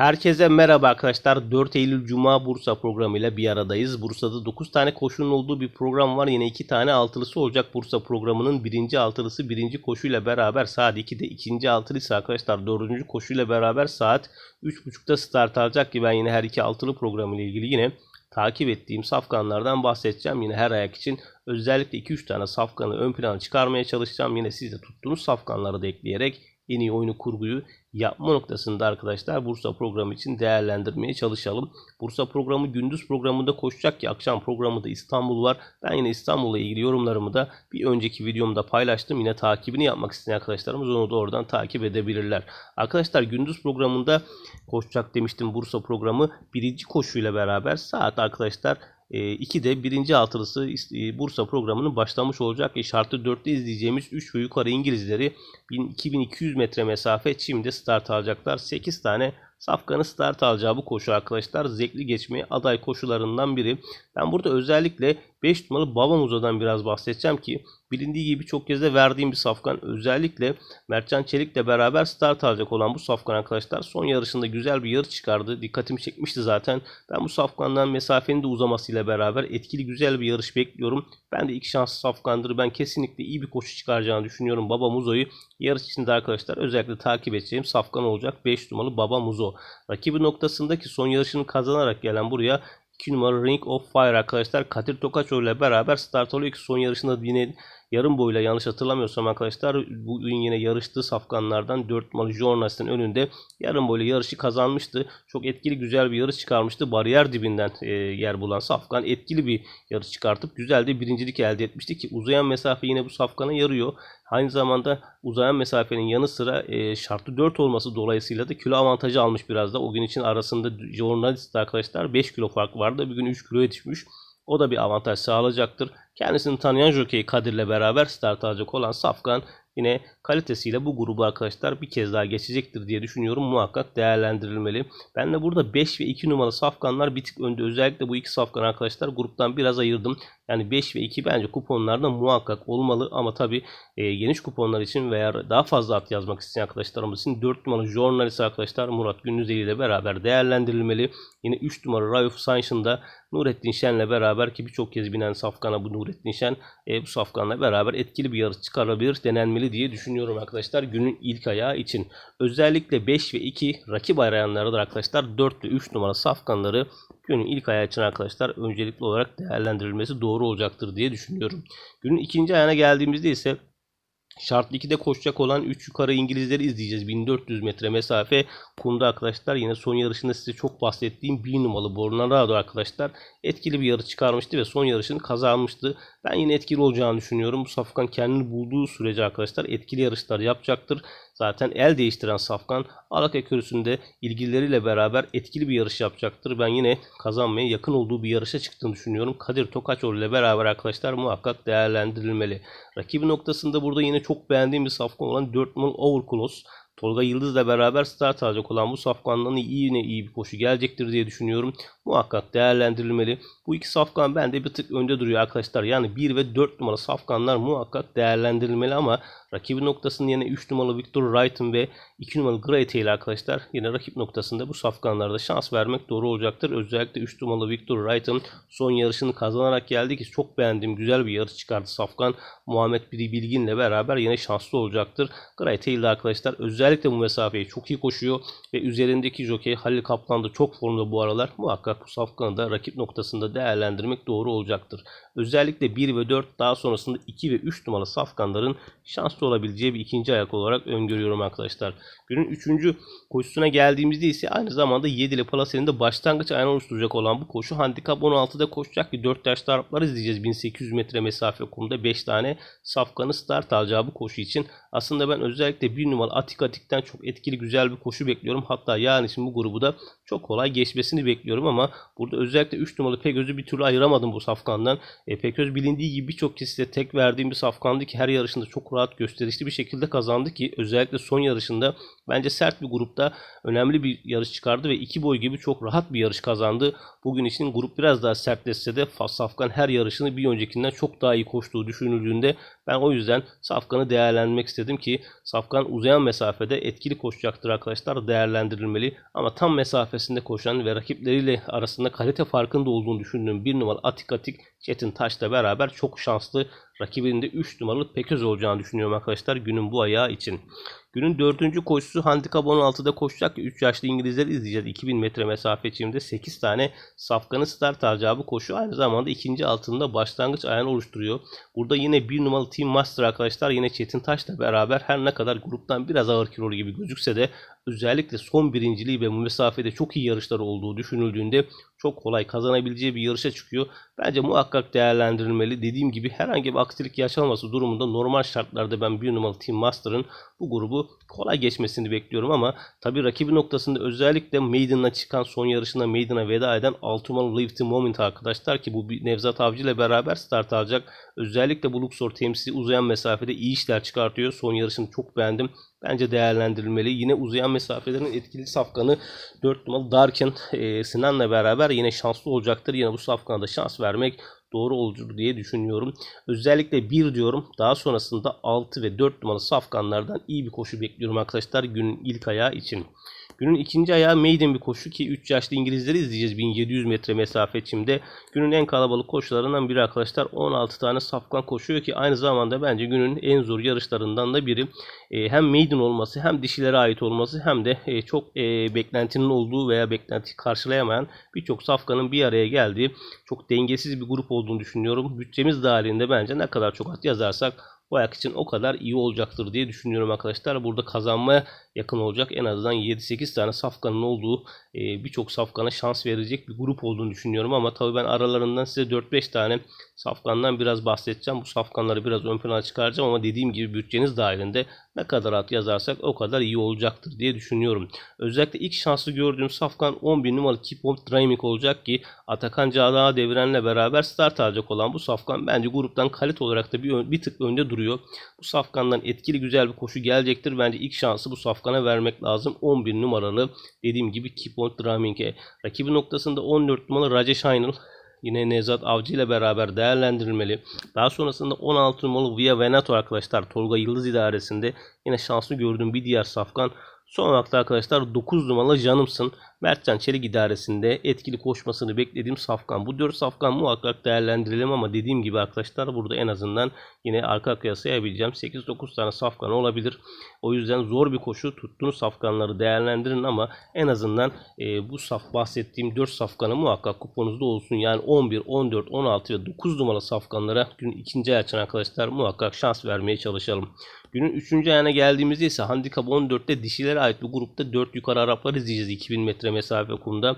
Herkese merhaba arkadaşlar. 4 Eylül Cuma Bursa programıyla bir aradayız. Bursa'da 9 tane koşunun olduğu bir program var. Yine 2 tane altılısı olacak Bursa programının. Birinci altılısı birinci koşuyla beraber saat 2'de ikinci altılısı arkadaşlar dördüncü koşuyla beraber saat 3.30'da start alacak ki ben yine her iki altılı programı ile ilgili yine takip ettiğim safkanlardan bahsedeceğim. Yine her ayak için özellikle 2-3 tane safkanı ön plana çıkarmaya çalışacağım. Yine siz de tuttuğunuz safkanları da ekleyerek en iyi oyunu kurguyu yapma noktasında arkadaşlar Bursa programı için değerlendirmeye çalışalım. Bursa programı gündüz programında koşacak ki akşam programında İstanbul var. Ben yine İstanbul'la ilgili yorumlarımı da bir önceki videomda paylaştım. Yine takibini yapmak isteyen arkadaşlarımız onu da oradan takip edebilirler. Arkadaşlar gündüz programında koşacak demiştim Bursa programı. Birinci koşuyla beraber saat arkadaşlar 2'de e, birinci altılısı e, Bursa programının başlamış olacak ve şartı 4'te izleyeceğimiz 3 ve yukarı İngilizleri 2200 metre mesafe şimdi start alacaklar. 8 tane Safkan'ın start alacağı bu koşu arkadaşlar zevkli geçmeye aday koşularından biri. Ben burada özellikle 5 numaralı Baba Muza'dan biraz bahsedeceğim ki bilindiği gibi çok kez de verdiğim bir safkan. Özellikle Mertcan Çelik'le beraber start alacak olan bu safkan arkadaşlar son yarışında güzel bir yarış çıkardı. Dikkatimi çekmişti zaten. Ben bu safkandan mesafenin de uzamasıyla beraber etkili güzel bir yarış bekliyorum. Ben de ilk şanslı safkandır. Ben kesinlikle iyi bir koşu çıkaracağını düşünüyorum. Baba Muzo'yu yarış içinde arkadaşlar özellikle takip edeceğim safkan olacak 5 numaralı Baba Muzo. Rakibi noktasındaki son yarışını kazanarak gelen buraya 2 numara Ring of Fire arkadaşlar. Kadir Tokaçoğlu ile beraber start alıyor ki son yarışında yine yarım boyuyla yanlış hatırlamıyorsam arkadaşlar bugün yine yarıştığı safkanlardan 4 numaralı Journalist'in önünde yarım boyuyla yarışı kazanmıştı. Çok etkili güzel bir yarış çıkarmıştı. Bariyer dibinden e, yer bulan safkan etkili bir yarış çıkartıp güzel de birincilik elde etmişti ki uzayan mesafe yine bu safkana yarıyor. Aynı zamanda uzayan mesafenin yanı sıra e, şartlı 4 olması dolayısıyla da kilo avantajı almış biraz da. O gün için arasında Journalist arkadaşlar 5 kilo fark vardı. Bugün 3 kilo düşmüş. O da bir avantaj sağlayacaktır. Kendisini tanıyan jockey Kadir'le beraber start alacak olan Safkan yine kalitesiyle bu grubu arkadaşlar bir kez daha geçecektir diye düşünüyorum. Muhakkak değerlendirilmeli. Ben de burada 5 ve 2 numaralı safkanlar bir tık önde. Özellikle bu iki safkan arkadaşlar gruptan biraz ayırdım. Yani 5 ve 2 bence kuponlarda muhakkak olmalı ama tabi e, geniş kuponlar için veya daha fazla at yazmak isteyen arkadaşlarımız için 4 numaralı Journalist arkadaşlar Murat Gündüzeli ile beraber değerlendirilmeli. Yine 3 numaralı Rauf Sanction'da Nurettin Şen'le beraber ki birçok kez binen safkana bu Nurettin Şen e, bu safkanla beraber etkili bir yarış çıkarabilir denenmeli diye düşünüyorum arkadaşlar günün ilk ayağı için. Özellikle 5 ve 2 rakip arayanları da arkadaşlar 4 ve 3 numara safkanları günün ilk ayağı için arkadaşlar öncelikli olarak değerlendirilmesi doğru olacaktır diye düşünüyorum. Günün ikinci ayağına geldiğimizde ise Şartlı 2'de koşacak olan 3 yukarı İngilizleri izleyeceğiz. 1400 metre mesafe kumda arkadaşlar. Yine son yarışında size çok bahsettiğim 1 numaralı Bornarado arkadaşlar. Etkili bir yarış çıkarmıştı ve son yarışını kazanmıştı. Ben yine etkili olacağını düşünüyorum. Bu Safkan kendini bulduğu sürece arkadaşlar etkili yarışlar yapacaktır. Zaten el değiştiren Safkan Alak Ekürüsü'nde ilgilileriyle beraber etkili bir yarış yapacaktır. Ben yine kazanmaya yakın olduğu bir yarışa çıktığını düşünüyorum. Kadir Tokaçoğlu ile beraber arkadaşlar muhakkak değerlendirilmeli. Rakibi noktasında burada yine çok beğendiğim bir Safkan olan 4 numaralı Overcloss. Tolga Yıldız'la beraber start alacak olan bu safkandan yine iyi bir koşu gelecektir diye düşünüyorum. Muhakkak değerlendirilmeli. Bu iki safkan bende bir tık önde duruyor arkadaşlar. Yani 1 ve 4 numara safkanlar muhakkak değerlendirilmeli ama rakibi noktasında yine 3 numaralı Victor Wright'ın ve 2 numaralı Great ile arkadaşlar yine rakip noktasında bu safkanlarda şans vermek doğru olacaktır. Özellikle 3 numaralı Victor Wright'ın son yarışını kazanarak geldi ki çok beğendiğim güzel bir yarış çıkardı safkan. Muhammed Biri Bilgin'le beraber yine şanslı olacaktır. Great ile arkadaşlar özellikle bu mesafeyi çok iyi koşuyor ve üzerindeki jockey Halil Kaplan da çok formda bu aralar. Muhakkak bu safkanı da rakip noktasında değerlendirmek doğru olacaktır. Özellikle 1 ve 4 daha sonrasında 2 ve 3 numaralı safkanların şanslı olabileceği bir ikinci ayak olarak öngörüyorum arkadaşlar. Günün 3. koşusuna geldiğimizde ise aynı zamanda 7 ile Palace'nin de başlangıç ayağına oluşturacak olan bu koşu handikap 16'da koşacak ki 4 yaşlı Araplar izleyeceğiz. 1800 metre mesafe kumda 5 tane safkanı start alacağı bu koşu için. Aslında ben özellikle 1 numaralı Atik Atik'ten çok etkili güzel bir koşu bekliyorum. Hatta yarın için bu grubu da çok kolay geçmesini bekliyorum ama burada özellikle 3 numaralı Pegöz'ü bir türlü ayıramadım bu safkandan. E, Peköz bilindiği gibi birçok size tek verdiğim bir safkandı ki her yarışında çok rahat gösterişli bir şekilde kazandı ki özellikle son yarışında Bence sert bir grupta önemli bir yarış çıkardı ve iki boy gibi çok rahat bir yarış kazandı. Bugün için grup biraz daha sertleşse de Safkan her yarışını bir öncekinden çok daha iyi koştuğu düşünüldüğünde ben o yüzden Safkan'ı değerlendirmek istedim ki Safkan uzayan mesafede etkili koşacaktır arkadaşlar değerlendirilmeli. Ama tam mesafesinde koşan ve rakipleriyle arasında kalite farkında olduğunu düşündüğüm bir numaralı Atik Atik Çetin Taş'la beraber çok şanslı rakibinin de 3 numaralı Peköz olacağını düşünüyorum arkadaşlar günün bu ayağı için. Günün dördüncü koşusu handikap 16'da koşacak. 3 yaşlı İngilizleri izleyeceğiz. 2000 metre mesafe içinde 8 tane safkanı start bu koşu aynı zamanda ikinci altında başlangıç ayağını oluşturuyor. Burada yine bir numaralı Team Master arkadaşlar yine Çetin Taş'la beraber her ne kadar gruptan biraz ağır kilolu gibi gözükse de özellikle son birinciliği ve bu mesafede çok iyi yarışları olduğu düşünüldüğünde çok kolay kazanabileceği bir yarışa çıkıyor. Bence muhakkak değerlendirilmeli. Dediğim gibi herhangi bir aksilik yaşanması durumunda normal şartlarda ben bir numaralı Team Master'ın bu grubu kolay geçmesini bekliyorum ama tabi rakibi noktasında özellikle Maiden'la çıkan son yarışında Maiden'a veda eden 6 numaralı Moment arkadaşlar ki bu Nevzat Avcı ile beraber start alacak. Özellikle bu Luxor temsili uzayan mesafede iyi işler çıkartıyor. Son yarışını çok beğendim. Bence değerlendirilmeli. Yine uzayan mesafelerin etkili safkanı 4 numaralı Darken e, Sinan'la beraber yine şanslı olacaktır. Yine bu safkana da şans vermek doğru olur diye düşünüyorum. Özellikle 1 diyorum. Daha sonrasında 6 ve 4 numaralı safkanlardan iyi bir koşu bekliyorum arkadaşlar günün ilk ayağı için. Günün ikinci ayağı maiden bir koşu ki 3 yaşlı İngilizleri izleyeceğiz 1700 metre mesafe çimde. Günün en kalabalık koşularından biri arkadaşlar 16 tane safkan koşuyor ki aynı zamanda bence günün en zor yarışlarından da biri. E, hem maiden olması hem dişilere ait olması hem de e, çok e, beklentinin olduğu veya beklenti karşılayamayan birçok safkanın bir araya geldiği çok dengesiz bir grup olduğunu düşünüyorum. Bütçemiz dahilinde bence ne kadar çok at yazarsak bu ayak için o kadar iyi olacaktır diye düşünüyorum arkadaşlar. Burada kazanmaya yakın olacak en azından 7-8 tane safkanın olduğu e, birçok safkana şans verecek bir grup olduğunu düşünüyorum. Ama tabii ben aralarından size 4-5 tane safkandan biraz bahsedeceğim. Bu safkanları biraz ön plana çıkaracağım ama dediğim gibi bütçeniz dahilinde ne kadar at yazarsak o kadar iyi olacaktır diye düşünüyorum. Özellikle ilk şanslı gördüğüm safkan 11 numaralı Keep On Dreaming olacak ki Atakan Çağdağı devirenle beraber start alacak olan bu safkan bence gruptan kalite olarak da bir, bir tık önde duruyor. Bu safkandan etkili güzel bir koşu gelecektir. Bence ilk şansı bu safkana vermek lazım. 11 numaralı dediğim gibi Keep On Dreaming'e. Rakibi noktasında 14 numaralı Rajesh Ainul yine Nevzat Avcı ile beraber değerlendirilmeli. Daha sonrasında 16 numaralı Via Venato arkadaşlar Tolga Yıldız idaresinde yine şanslı gördüğüm bir diğer safkan. Son olarak da arkadaşlar 9 numaralı Canımsın. Mertcan Çelik idaresinde etkili koşmasını beklediğim safkan. Bu 4 safkan muhakkak değerlendirelim ama dediğim gibi arkadaşlar burada en azından yine arka arkaya sayabileceğim 8-9 tane safkan olabilir. O yüzden zor bir koşu tuttuğunuz safkanları değerlendirin ama en azından e, bu saf bahsettiğim 4 safkanı muhakkak kuponunuzda olsun. Yani 11, 14, 16 ve 9 numaralı safkanlara gün ikinci açan arkadaşlar muhakkak şans vermeye çalışalım. Günün 3. ayağına geldiğimizde ise handikap 14'te dişilere ait bir grupta 4 yukarı Araplar izleyeceğiz 2000 metre mesafe kumda.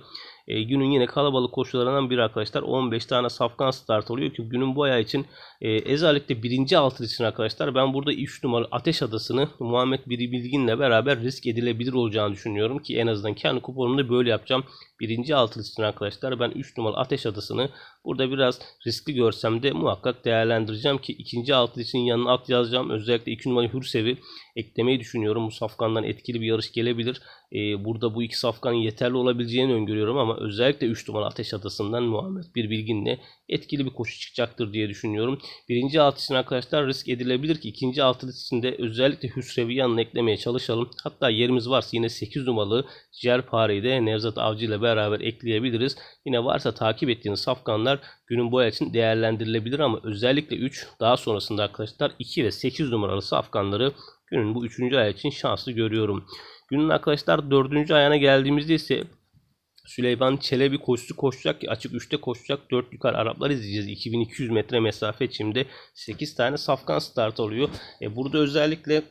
E, günün yine kalabalık koşularından biri arkadaşlar 15 tane safkan start oluyor ki günün bu ayağı için e, Ezalik'te birinci altı için arkadaşlar ben burada 3 numaralı Ateş Adası'nı Muhammed Biri Bilgin'le beraber risk edilebilir olacağını düşünüyorum ki en azından kendi kuponumda böyle yapacağım. Birinci altı için arkadaşlar ben 3 numaralı Ateş Adası'nı burada biraz riskli görsem de muhakkak değerlendireceğim ki ikinci altı için yanına at yazacağım. Özellikle 2 numaralı Hürsevi eklemeyi düşünüyorum. Bu safkandan etkili bir yarış gelebilir. Ee, burada bu iki safkanın yeterli olabileceğini öngörüyorum ama özellikle 3 numaralı Ateş Adası'ndan Muhammed Bir Bilgin'le etkili bir koşu çıkacaktır diye düşünüyorum. Birinci alt için arkadaşlar risk edilebilir ki ikinci altı içinde özellikle Hüsrev'i yanına eklemeye çalışalım. Hatta yerimiz varsa yine 8 numaralı Cerpare'yi de Nevzat Avcı ile beraber ekleyebiliriz. Yine varsa takip ettiğiniz safkanlar günün boya için değerlendirilebilir ama özellikle 3 daha sonrasında arkadaşlar 2 ve 8 numaralı safkanları günün bu 3. ay için şanslı görüyorum. Günün arkadaşlar 4. ayağına geldiğimizde ise Süleyman Çelebi koşusu koşacak açık 3'te koşacak 4 yukarı Araplar izleyeceğiz. 2200 metre mesafe çimde 8 tane safkan start oluyor. E burada özellikle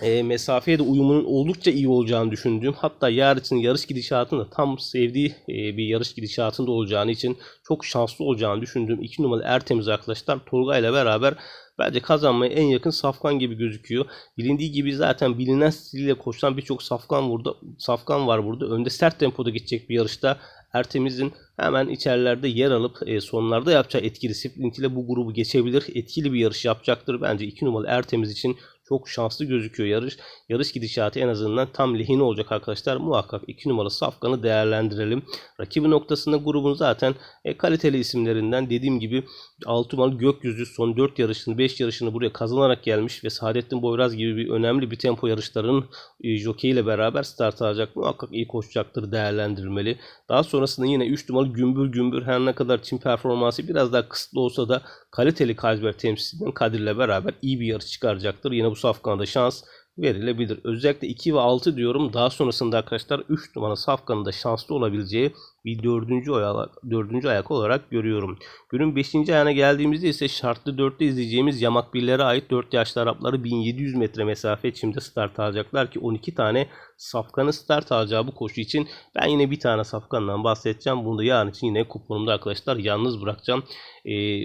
e, mesafeye de uyumunun oldukça iyi olacağını düşündüğüm hatta yarışın yarış gidişatında tam sevdiği e, bir yarış gidişatında olacağını için çok şanslı olacağını düşündüğüm 2 numaralı Ertemiz arkadaşlar Tolga ile beraber bence kazanmaya en yakın safkan gibi gözüküyor. Bilindiği gibi zaten bilinen stiliyle koşan birçok safkan burada safkan var burada. Önde sert tempoda gidecek bir yarışta Ertemiz'in hemen içerilerde yer alıp e, sonlarda yapacağı etkili sprintiyle bu grubu geçebilir. Etkili bir yarış yapacaktır. Bence 2 numaralı Ertemiz için çok şanslı gözüküyor yarış. Yarış gidişatı en azından tam lehine olacak arkadaşlar. Muhakkak 2 numaralı Safkan'ı değerlendirelim. Rakibi noktasında grubun zaten e, kaliteli isimlerinden dediğim gibi 6 numaralı Gökyüzü son 4 yarışını 5 yarışını buraya kazanarak gelmiş ve Saadettin Boyraz gibi bir önemli bir tempo yarışlarının e, jockey ile beraber start alacak. Muhakkak iyi koşacaktır değerlendirilmeli. Daha sonrasında yine 3 numaralı Gümbür Gümbür her ne kadar çim performansı biraz daha kısıtlı olsa da kaliteli Kazber temsilcisinden Kadir'le beraber iyi bir yarış çıkaracaktır. Yine bu safkana da şans verilebilir. Özellikle 2 ve 6 diyorum. Daha sonrasında arkadaşlar 3 numara safkanın da şanslı olabileceği bir dördüncü ayak, dördüncü ayak olarak görüyorum. Günün 5. ayağına geldiğimizde ise şartlı 4'te izleyeceğimiz yamak birlere ait 4 yaşlı Arapları 1700 metre mesafe içinde start alacaklar ki 12 tane safkanı start alacağı bu koşu için ben yine bir tane safkandan bahsedeceğim. Bunu da yarın için yine kuponumda arkadaşlar yalnız bırakacağım. Ee,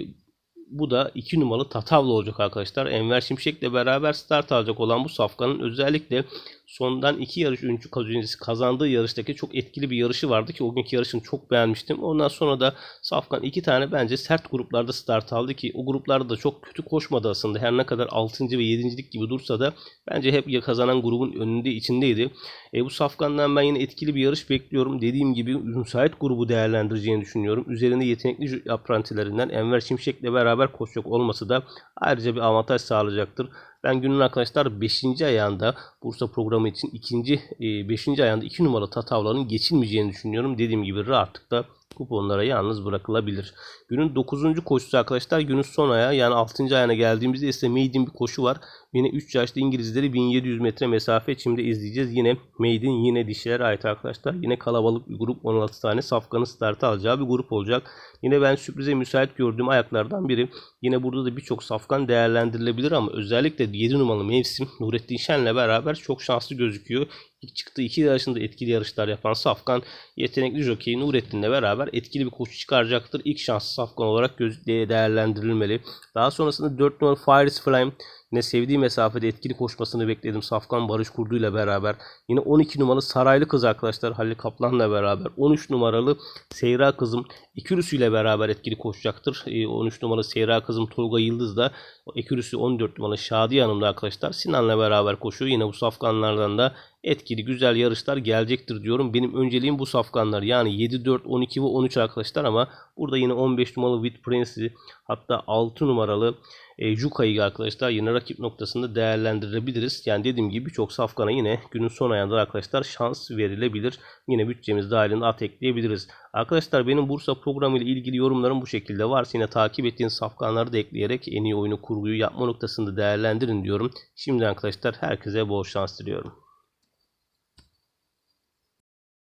bu da 2 numaralı Tatavla olacak arkadaşlar. Enver Şimşek'le beraber start alacak olan bu safkanın özellikle sondan iki yarış öncü öncesi kazandığı yarıştaki çok etkili bir yarışı vardı ki o günkü yarışını çok beğenmiştim. Ondan sonra da Safkan iki tane bence sert gruplarda start aldı ki o gruplarda da çok kötü koşmadı aslında. Her ne kadar 6. ve 7. gibi dursa da bence hep kazanan grubun önünde içindeydi. E, bu Safkan'dan ben yine etkili bir yarış bekliyorum. Dediğim gibi müsait grubu değerlendireceğini düşünüyorum. Üzerinde yetenekli aprantilerinden Enver Şimşek'le beraber koşacak olması da ayrıca bir avantaj sağlayacaktır. Ben günün arkadaşlar 5. ayağında Bursa programı için ikinci 5. ayağında 2 numaralı Tatavların geçilmeyeceğini düşünüyorum. Dediğim gibi rahatlıkla kuponlara yalnız bırakılabilir. Günün 9. koşusu arkadaşlar günün son ayağı yani 6. ayağına geldiğimizde ise maiden bir koşu var. Yine 3 yaşlı İngilizleri 1700 metre mesafe içinde izleyeceğiz. Yine maiden yine dişilere ait arkadaşlar. Yine kalabalık bir grup 16 tane safkanı start alacağı bir grup olacak. Yine ben sürprize müsait gördüğüm ayaklardan biri. Yine burada da birçok safkan değerlendirilebilir ama özellikle 7 numaralı mevsim Nurettin Şen'le beraber çok şanslı gözüküyor. İlk çıktığı iki yarışında etkili yarışlar yapan Safkan yetenekli jockey Nurettin'le beraber etkili bir koşu çıkaracaktır. İlk şanslı Safkan olarak göz değerlendirilmeli. Daha sonrasında 4 numaralı Fires Flame Yine sevdiği mesafede etkili koşmasını bekledim. Safkan Barış Kurdu ile beraber. Yine 12 numaralı Saraylı Kız arkadaşlar Halil Kaplan'la beraber. 13 numaralı Seyra Kızım Ekürüsü ile beraber etkili koşacaktır. 13 ee, numaralı Seyra Kızım Tolga Yıldız da Ekürüsü 14 numaralı Şadi Hanım'da arkadaşlar Sinan'la beraber koşuyor. Yine bu safkanlardan da etkili güzel yarışlar gelecektir diyorum. Benim önceliğim bu safkanlar. Yani 7, 4, 12 ve 13 arkadaşlar ama burada yine 15 numaralı With Prince'i hatta 6 numaralı e, Juka'yı arkadaşlar yine rakip noktasında değerlendirebiliriz. Yani dediğim gibi birçok safkana yine günün son ayında arkadaşlar şans verilebilir. Yine bütçemiz dahilinde at ekleyebiliriz. Arkadaşlar benim Bursa programı ile ilgili yorumlarım bu şekilde varsa yine takip ettiğiniz safkanları da ekleyerek en iyi oyunu kurguyu yapma noktasında değerlendirin diyorum. Şimdi arkadaşlar herkese bol şans diliyorum.